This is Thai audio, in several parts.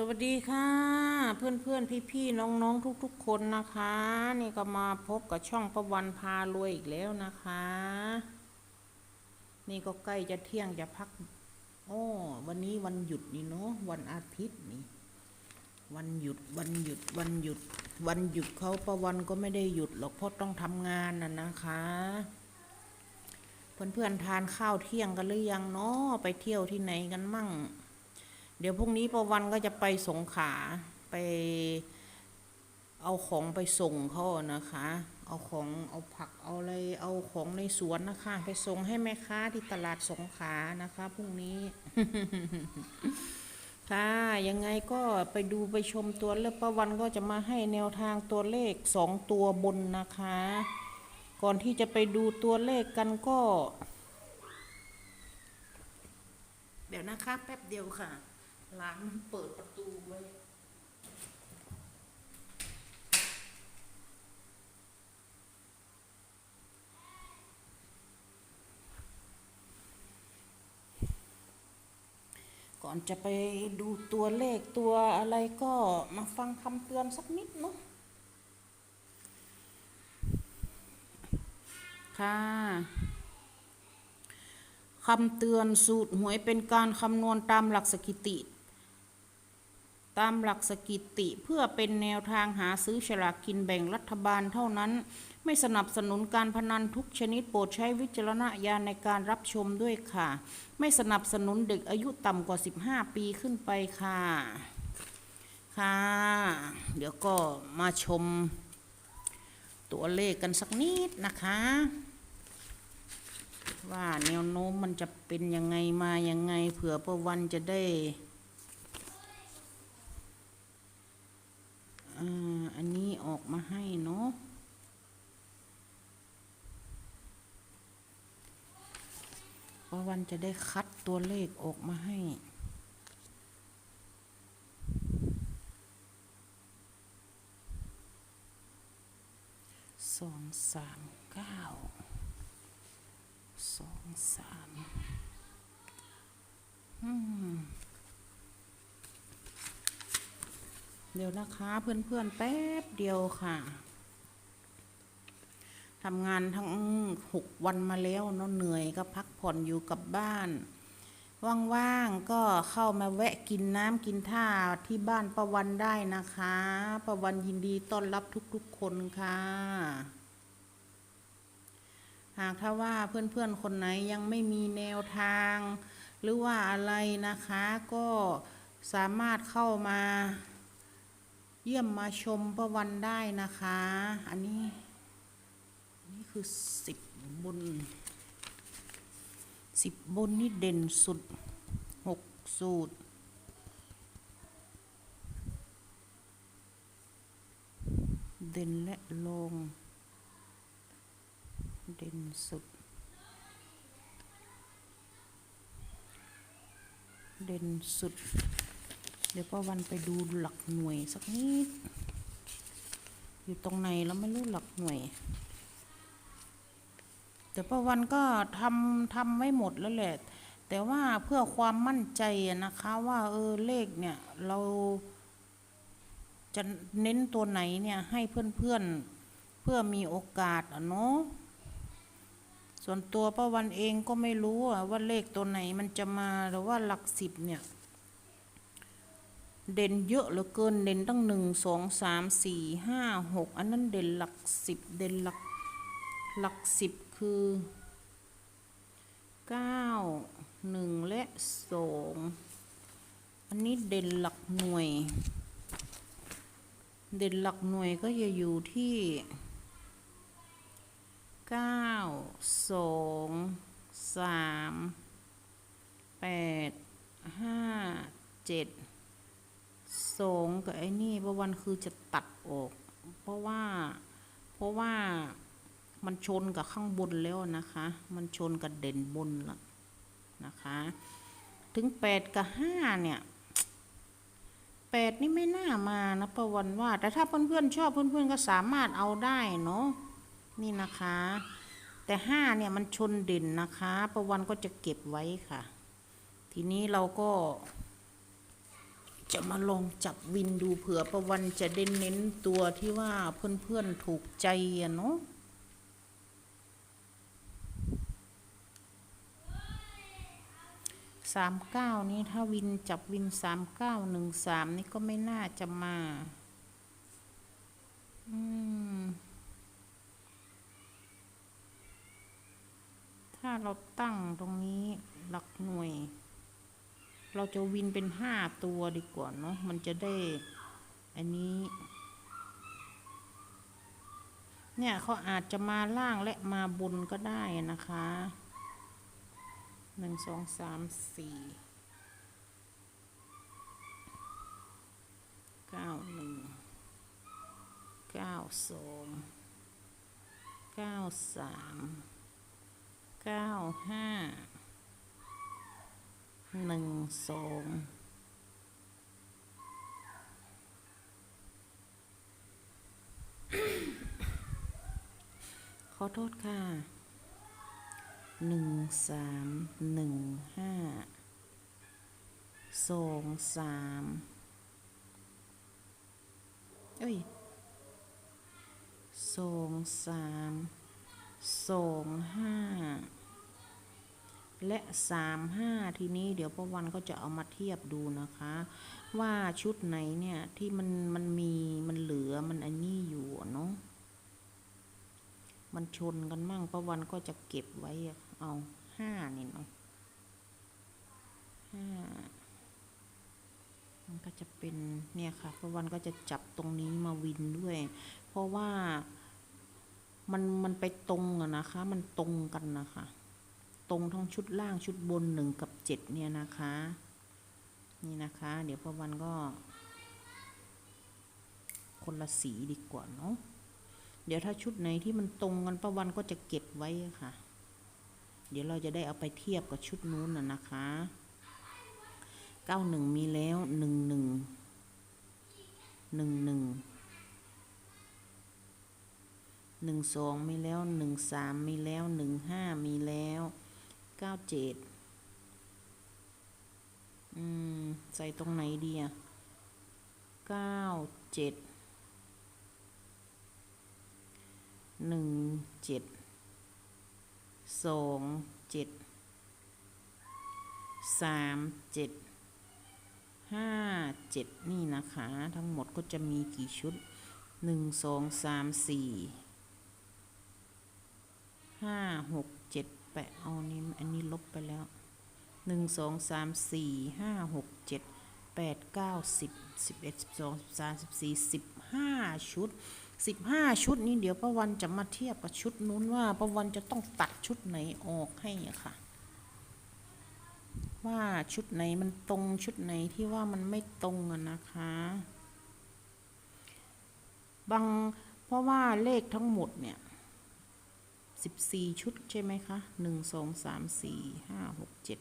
สวัสดีค่ะ เพื่อนเพื่อนพี่พี่ๆน้องๆทุกๆคนนะคะ นี่ก็มาพบกับช่องประวันพารวยอีกแล้วนะคะ นี่ก็ใกล้จะเที่ยงจะพักโอ้วันนี้วันหยุดนี่เนาะวันอาทิตย์นี่ วันหยุดวันหยุดวันหยุด วันหยุดเขาประวันก็ไม่ได้หยุดหรอกเพราะต้องทำงานน่ะนะคะเพื่อนเพื่อนๆทานข้าวเที่ยงกันหรือยังเนาะไปเที่ยวที่ไหนกันมั่ง เดี๋ยวพรุ่งนี้ประวันก็จะไปสงขาไปเอาของไปส่งเขานะคะ เอาของเอาผักเอาอะไรเอาของในสวนนะคะ ไปส่งให้แม่ค้าที่ตลาดสงขานะคะพรุ่งนี้ ค่ะยังไงก็ไปดูไปชมตัวเลขประวันก็จะมาให้แนวทางตัวเลขสองตัวบนนะคะ ก่อนที่จะไปดูตัวเลขกันก็ เดี๋ยวนะคะ แป๊บเดียวค่ะ ร้านเปิดประตูไว้ก่อนจะไปดูตัวเลขตัวอะไรก็มาฟังคำเตือนสักนิดเนาะค่ะคำเตือนสูตรหวยเป็นการคำนวณตามหลักสถิติ ตามหลักสถิติเพื่อเป็นแนวทางหาซื้อฉลากกินแบ่งรัฐบาลเท่านั้น ไม่สนับสนุนการพนันทุกชนิดโปรดใช้วิจารณญาณในการรับชมด้วยค่ะ ไม่สนับสนุนเด็กอายุต่ำกว่า 15 ปีขึ้นไปค่ะ ค่ะ เดี๋ยวก็มาชม ตัวเลขกันสักนิดนะคะ ว่าแนวโน้มมันจะเป็นยังไงมายังไงเผื่อประวันจะได้ อ่าอันนี้ออกมาให้เนาะประวันจะได้คัดตัวเลขออกมาให้ สองสามเก้า สองสาม อืม เดี๋ยวนะคะเพื่อนๆแป๊บเดียวค่ะทำงานทั้งหกวันมาแล้วเนาะเหนื่อยก็พักผ่อนอยู่กับบ้าน ว่างๆก็เข้ามาแวะกินน้ำกินท่าที่บ้านประวันได้นะคะประวันยินดีต้อนรับทุกๆคนค่ะ หากถ้าว่าเพื่อนๆคนไหนยังไม่มีแนวทาง หรือว่าอะไรนะคะก็สามารถเข้ามา เยี่ยมมาชมประวันได้นะคะ อันนี้นนี่คือสิบบนสิบบนนี่เด่นสุดหกสูตรเด่นและลง เด่นสุด เด่นสุด เดี๋ยวป้าวันไปดูหลักหน่วยสักนิด อยู่ตรงไหนแล้วไม่รู้หลักหน่วย แต่ป้าวันก็ทำทำไว้หมดแล้วแหละ แต่ว่าเพื่อความมั่นใจนะคะว่าเออเลขเนี่ยเราจะเน้นตัวไหนเนี่ยให้เพื่อนๆเพื่อมีโอกาสอะเนาะส่วนตัวป้าวันเองก็ไม่รู้ว่าเลขตัวไหนมันจะมาหรือว่าหลักสิบเนี่ย เด่นเยอะเหลือเกินเด่นตั้งหนึ่งสองสามสี่ห้าหกอันนั้นเด่นหลักสิบเด่นหลักหลักสิบคือเก้าหนึ่งและสองอันนี้เด่นหลักหน่วย เด่นหลักหน่วยก็จะอยู่ที่เก้าสองสามแปดห้าเจ็ด สองกับไอ้นี่ประวันคือจะตัดออก เพราะว่าเพราะว่ามันชนกับข้างบนแล้วนะคะ มันชนกับเด่นบนละนะคะ ถึงแปดกับห้าเนี่ยแปดนี่ไม่น่ามานะประวันว่า แต่ถ้าเพื่อนๆชอบเพื่อนๆก็สามารถเอาได้เนาะนี่นะคะ แต่ห้าเนี่ยมันชนเด่นนะคะ ประวันก็จะเก็บไว้ค่ะ ทีนี้เราก็ จะมาลองจับวินดูเผื่อประวันจะได้เน้นตัวที่ว่าเพื่อนๆถูกใจอะเนาะสามเก้านี้ถ้าวินจับวินสามเก้าหนึ่งสามนี่ก็ไม่น่าจะมา อืม ถ้าเราตั้งตรงนี้หลักหน่วย เราจะวินเป็นห้าตัวดีกว่าเนาะมันจะได้ อันนี้ เนี่ยเขาอาจจะมาล่างและมาบนก็ได้นะคะหนึ่งสองสามสี่เก้าหนึ่งเก้าสองเก้าสามเก้าห้า หนึ่งสองขอโทษค่ะหนึ่งสามหนึ่งห้าสองสามเอ้ยสองสามสองห้า และสามห้าทีนี้เดี๋ยวประวันก็จะเอามาเทียบดูนะคะ ว่าชุดไหนเนี่ยที่มันมันมีมันเหลือมันอันนี้อยู่เนาะมันชนกันมั่งประวันก็จะเก็บไว้เอาห้านี่เนาะห้ามันก็จะเป็นเนี่ยค่ะประวันก็จะจับตรงนี้มาวินด้วย เพราะว่ามันมันไปตรงอะนะคะ มันตรงกันนะคะ ตรงทั้งชุดล่างชุดบนหนึ่งกับเจ็ดเนี่ยนะคะ นี่นะคะ เดี๋ยวประวันก็ คนละสีดีกว่าเนาะเดี๋ยวถ้าชุดไหนที่มันตรงกันประวันก็จะเก็บไว้ค่ะ เดี๋ยวเราจะได้เอาไปเทียบกับชุดนู้นน่ะนะคะเก้าหนึ่งมีแล้วหนึ่งหนึ่งหนึ่งหนึ่งหนึ่งสองมีแล้วหนึ่งสามมีแล้วหนึ่งห้า เจ็ดอืม ใส่ตรงไหนดีอะเก้าเจ็ดหนึ่งเจ็ดสองเจ็ดสามเจ็ดห้าเจ็ดนี่นะคะ ทั้งหมดก็จะมีกี่ชุดหนึ่งสองสามสี่ห้าหก เจ็ดแปเอานี่อันนี้ลบไปแล้วหนึ่งสองสามสี่ห้าหกเจ็ดแปดเก้าสิบสิบเอ็ดสิบสองสิบสามสิบสี่สิบห้าชุดสิบห้าชุดนี้เดี๋ยวป้าวันจะมาเทียบกับชุดนู้นว่าป้าวันจะต้องตัดชุดไหนออกให้ค่ะ ว่าชุดไหนมันตรงชุดไหนที่ว่ามันไม่ตรงอะนะคะบางเพราะว่าเลขทั้งหมดเนี่ย สิบสี่ชุดใช่ไหมคะหนึ่งสองสามสี่ห้าหกเจ็ด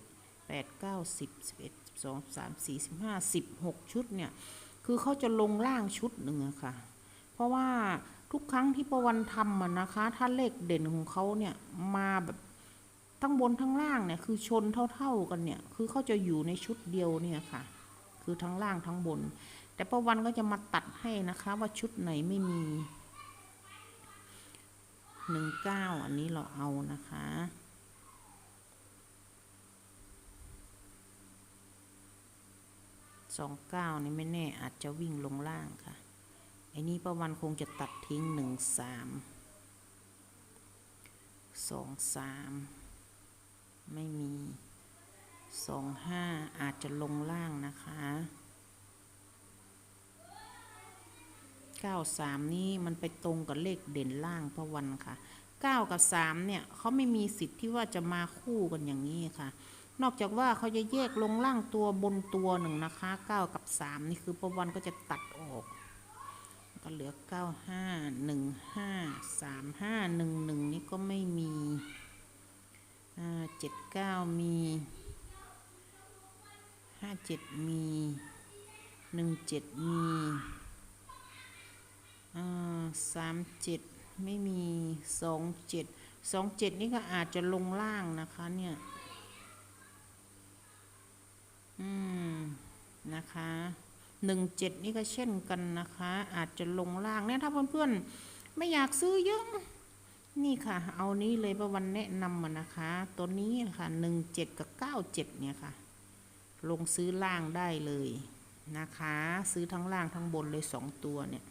แปดเก้าสิบสิบเอ็ดสิบสองสามสี่สิบห้าสิบหกชุดเนี่ย คือเขาจะลงล่างชุดหนึ่งอะค่ะ เพราะว่าทุกครั้งที่ประวันทำอะนะคะ ถ้าเลขเด่นของเขาเนี่ย มาแบบทั้งบนทั้งล่างเนี่ยคือชนเท่าๆกันเนี่ย คือเขาจะอยู่ในชุดเดียวเนี่ยค่ะ คือทั้งล่างทั้งบน แต่ประวันก็จะมาตัดให้นะคะว่าชุดไหนไม่มี หนึ่งเก้าอันนี้เราเอานะคะ สองเก้านี่ไม่แน่อาจจะวิ่งลงล่างค่ะ ไอ้นี้ประวันคงจะตัดทิ้งหนึ่งสามสองสามไม่มีสองห้าอาจจะลงล่างนะคะ เก้าสามนี่มันไปตรงกับเลขเด่นล่างประวันค่ะเก้ากับสามเนี่ยเขาไม่มีสิทธิ์ที่ว่าจะมาคู่กันอย่างนี้ค่ะ นอกจากว่าเขาจะแยกลงล่างตัวบนตัวหนึ่งนะคะเก้ากับสามนี่คือประวันก็จะตัดออก ก็เหลือเก้าห้าหนึ่งห้าสามห้าหนึ่งหนึ่งนี่ก็ไม่มีเจ็ดเก้ามีห้าเจ็ดมีหนึ่งเจ็ดมี สามเจ็ดไม่มีสองเจ็ดสองเจ็ดนี่ก็อาจจะลงล่างนะคะเนี่ย อืม นะคะหนึ่งเจ็ดนี่ก็เช่นกันนะคะ อาจจะลงล่างเนี่ยถ้าเพื่อนๆ ไม่อยากซื้อเยอะ นี่ค่ะ เอานี้เลยประวันแนะนำมานะคะ ตัวนี้ค่ะหนึ่งเจ็ดกับเก้าเจ็ดเนี่ยค่ะ ลงซื้อล่างได้เลยนะคะ ซื้อทั้งล่างทั้งบนเลยสองตัวเนี่ย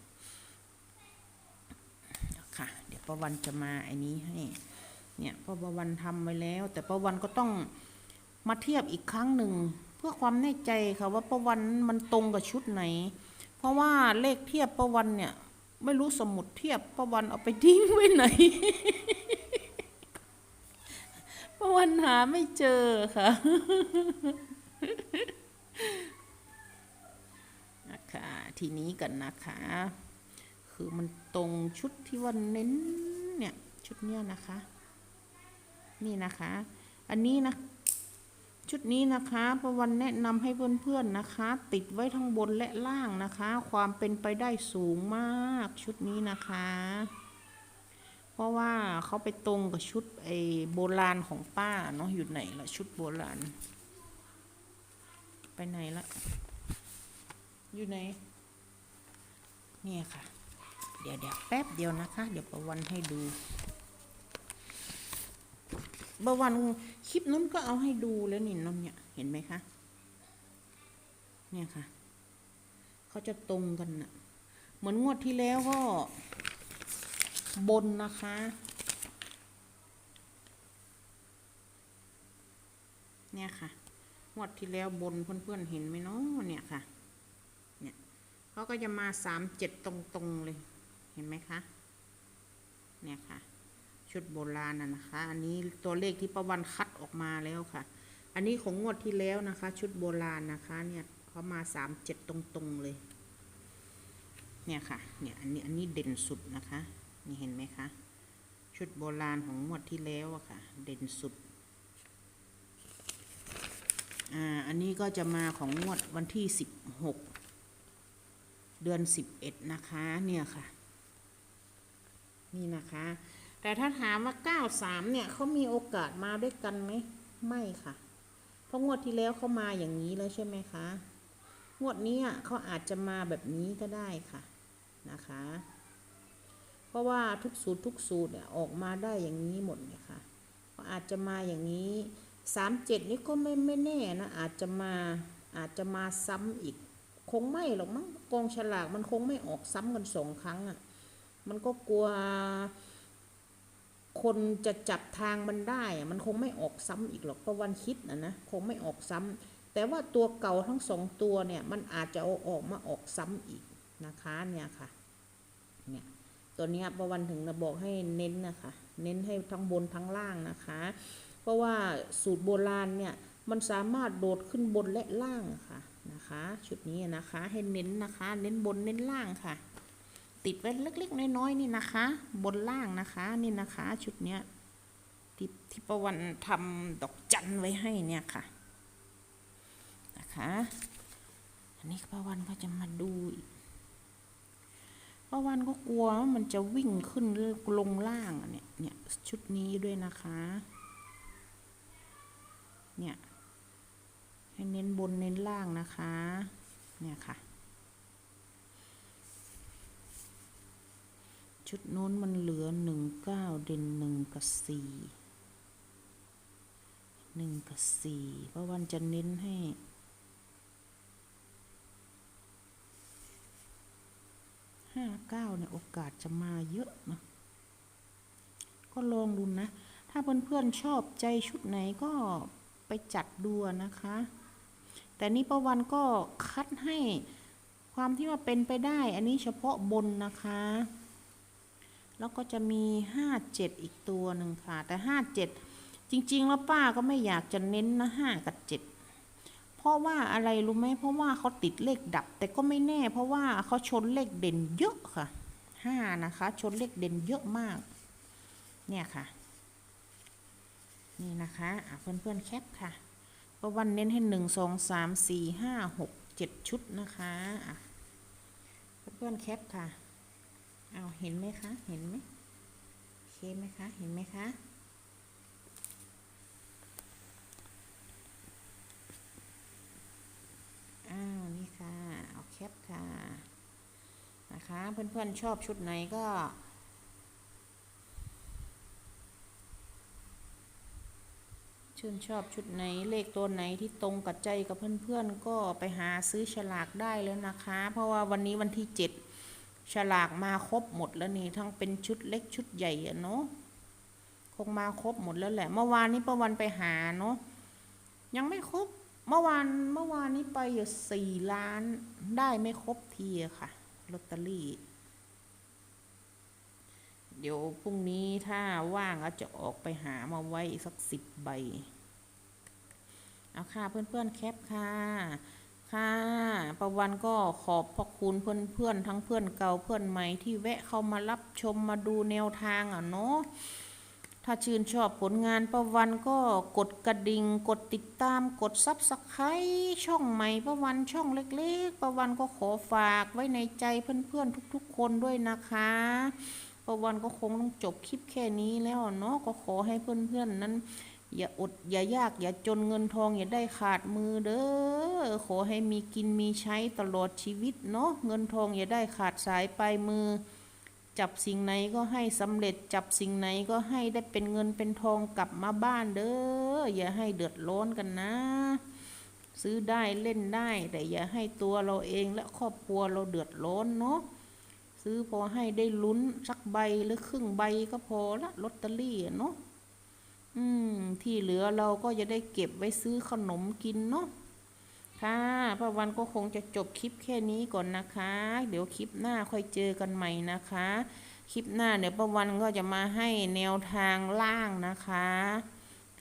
ค่ะ เดี๋ยวประวันจะมาไอ้นี้ให้ เนี่ยเพราะประวันทำไว้แล้ว แต่ประวันก็ต้องมาเทียบอีกครั้งหนึ่ง เพื่อความแน่ใจค่ะว่าประวันมันตรงกับชุดไหน เพราะว่าเลขเทียบประวันเนี่ย ไม่รู้สมุดเทียบประวันเอาไปทิ้งไว้ไหนประวันหาไม่เจอค่ะนะคะทีนี้กันนะคะ คือมันตรงชุดที่วันเน้นเนี่ยชุดเนี้ยนะคะ นี่นะคะ อันนี้นะ ชุดนี้นะคะประวันแนะนำให้เพื่อนๆนะคะ ติดไว้ทั้งบนและล่างนะคะ ความเป็นไปได้สูงมากชุดนี้นะคะ เพราะว่าเขาไปตรงกับชุดไอ้โบราณของป้าเนาะอยู่ไหนละชุดโบราณ ไปไหนละอยู่ไหน เนี่ยค่ะ เดี๋ยวเดี๋ยวแป๊บเดียวนะคะ เดี๋ยวประวันให้ดูบางวันคลิปนู้นก็เอาให้ดูแล้วนี่น้องเนี่ยเห็นไหมคะ เนี่ยค่ะเขาจะตรงกันนะเหมือนงวดที่แล้วก็บนนะคะ เนี่ยค่ะงวดที่แล้วบนเพื่อนๆเห็นไหมเนาะเนี่ยค่ะ เนี่ยเขาก็จะมาสามเจ็ดตรงๆเลย เห็นไหมคะ เนี่ยค่ะ ชุดโบราณน่ะนะคะ อันนี้ตัวเลขที่ประวันคัดออกมาแล้วค่ะ อันนี้ของงวดที่แล้วนะคะ ชุดโบราณนะคะเนี่ยเขามาสามเจ็ดตรงๆเลย เนี่ยค่ะ เนี่ยอันนี้อันนี้เด่นสุดนะคะ นี่เห็นไหมคะ ชุดโบราณของงวดที่แล้วอะค่ะ เด่นสุดอ่าอันนี้ก็จะมาของงวดวันที่สิบหกเดือนสิบเอ็ดนะคะ เนี่ยค่ะ นี่นะคะ แต่ถ้าถามว่าเก้าสามเนี่ยเขามีโอกาสมาด้วยกันไหมไม่ค่ะ เพราะงวดที่แล้วเขามาอย่างนี้แล้วใช่ไหมคะงวดนี้อะเขาอาจจะมาแบบนี้ก็ได้ค่ะนะคะ เพราะว่าทุกสูตรทุกสูตรเนี่ยออกมาได้อย่างนี้หมดเนี่ยค่ะเขาอาจจะมาอย่างนี้สามเจ็ดนี่ก็ไม่ไม่แน่นะอาจจะมาอาจจะมาซ้ำอีก คงไม่หรอกมั้งกองฉลากมันคงไม่ออกซ้ำกันสองครั้งอะ มันก็กลัว คนจะจับทางมันได้ มันคงไม่ออกซ้ำอีกหรอกเพราะวันคิดนะนะ คงไม่ออกซ้ำ แต่ว่าตัวเก่าทั้งสองตัวเนี่ย มันอาจจะเอาออกมาออกซ้ำอีกนะคะเนี่ยค่ะ เนี่ยตัวนี้ประวันถึงนะบอกให้เน้นนะคะ เน้นให้ทั้งบนทั้งล่างนะคะ เพราะว่าสูตรโบราณเนี่ยมันสามารถโดดขึ้นบนและล่างะค่ะนะคะ ชุดนี้นะคะให้เน้นนะคะ เน้นบนเน้นล่างค่ะ ติดไว้เล็กๆน้อยๆนี่นะคะ บนล่างนะคะนี่นะคะ ชุดเนี้ยที่ที่ประวันทำดอกจันไว้ให้เนี่ยค่ะนะคะอันนี้ประวันก็จะมาดูประวันก็กลัวว่ามันจะวิ่งขึ้นลงล่างเนี่ยเนี่ยชุดนี้ด้วยนะคะ เนี่ยให้เน้นบนเน้นล่างนะคะ เนี่ยค่ะ ชุดโน้นมันเหลือหนึ่งเก้าเด่นหนึ่งกับสี่หนึ่งกับสี่เพราะวันจะเน้นให้ห้าเก้าเนี่ยโอกาสจะมาเยอะนะก็ลองดูนะ ถ้าเพื่อนๆชอบใจชุดไหนก็ไปจัดดูนะคะ แต่นี่ประวันก็คัดให้ความที่ว่าเป็นไปได้ อันนี้เฉพาะบนนะคะ แล้วก็จะมีห้าเจ็ดอีกตัวหนึ่งค่ะ แต่ห้าเจ็ดจริง ๆ แล้วป้าก็ไม่อยากจะเน้นนะห้ากับเจ็ดเพราะว่าอะไรรู้ไหมเพราะว่าเขาติดเลขดับ แต่ก็ไม่แน่ เพราะว่าเขาชนเลขเด่นเยอะค่ะห้านะคะ ชนเลขเด่นเยอะมาก เนี่ยค่ะ นี่นะคะอะเพื่อนๆแคปค่ะประวันเน้นให้หนึ่งสองสามสี่ห้าหกเจ็ดชุดนะคะอะเพื่อนๆแคปค่ะ เอาเห็นไหมคะ เห็นไหมเคไหมคะ เห็นไหมคะ อ้าวนี่ค่ะโอเคแคปค่ะ นะคะ เพื่อนๆชอบชุดไหนก็ชื่นชอบชุดไหนเลขตัวไหนที่ตรงกับใจกับเพื่อนๆ ก็ไปหาซื้อฉลากได้แล้วนะคะ เพราะว่าวันนี้วันที่เจ็ด ฉลากมาครบหมดแล้วนี่ทั้งเป็นชุดเล็กชุดใหญ่อะเนาะคงมาครบหมดแล้วแหละ เมื่อวานนี้ประวันไปหาเนาะยังไม่ครบ เมื่อวานเมื่อวานนี้ไปอยู่สี่ล้านได้ไม่ครบทีอะค่ะลอตเตอรี่ เดี๋ยวพรุ่งนี้ถ้าว่างอาจะออกไปหามาไว้สักสิบใบ เอาค่ะเพื่อนๆแคปค่ะ ค่ะประวันก็ขอบพระคุณเพื่อนๆ ทั้งเพื่อนเก่าเพื่อนใหม่ที่แวะเข้ามารับชมมาดูแนวทางอะเนาะถ้าชื่นชอบผลงานประวันก็กดกระดิ่งกดติดตามกดซับสไครต์ช่องใหม่ประวันช่องเล็กๆ ประวันก็ขอฝากไว้ในใจเพื่อนๆ ทุกๆ คนด้วยนะคะประวันก็คงต้องจบคลิปแค่นี้แล้วเนาะก็ขอให้เพื่อนๆนั้น อย่าอดอย่ายาก อย่าจนเงินทองอย่าได้ขาดมือเด้อขอให้มีกินมีใช้ตลอดชีวิตเนาะเงินทองอย่าได้ขาดสายไปมือ จับสิ่งไหนก็ให้สำเร็จจับสิ่งไหนก็ให้ได้เป็นเงินเป็นทองกลับมาบ้านเด้ออย่าให้เดือดร้อนกันนะ ซื้อได้เล่นได้ แต่อย่าให้ตัวเราเองและครอบครัวเราเดือดร้อนเนาะซื้อพอให้ได้ลุ้นสักใบหรือครึ่งใบก็พอละลอตเตอรี่เนาะ อืม ที่เหลือเราก็จะได้เก็บไว้ซื้อขนมกินเนาะค่ะป้าวันก็คงจะจบคลิปแค่นี้ก่อนนะคะ เดี๋ยวคลิปหน้าค่อยเจอกันใหม่นะคะ คลิปหน้าเดี๋ยวป้าวันก็จะมาให้แนวทางล่างนะคะ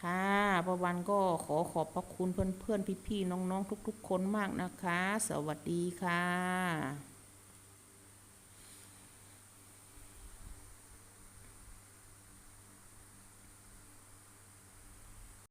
ค่ะป้าวันก็ขอขอบพระคุณเพื่อนๆพี่ๆน้องๆ ทุก ๆ คนมากนะคะ สวัสดีค่ะ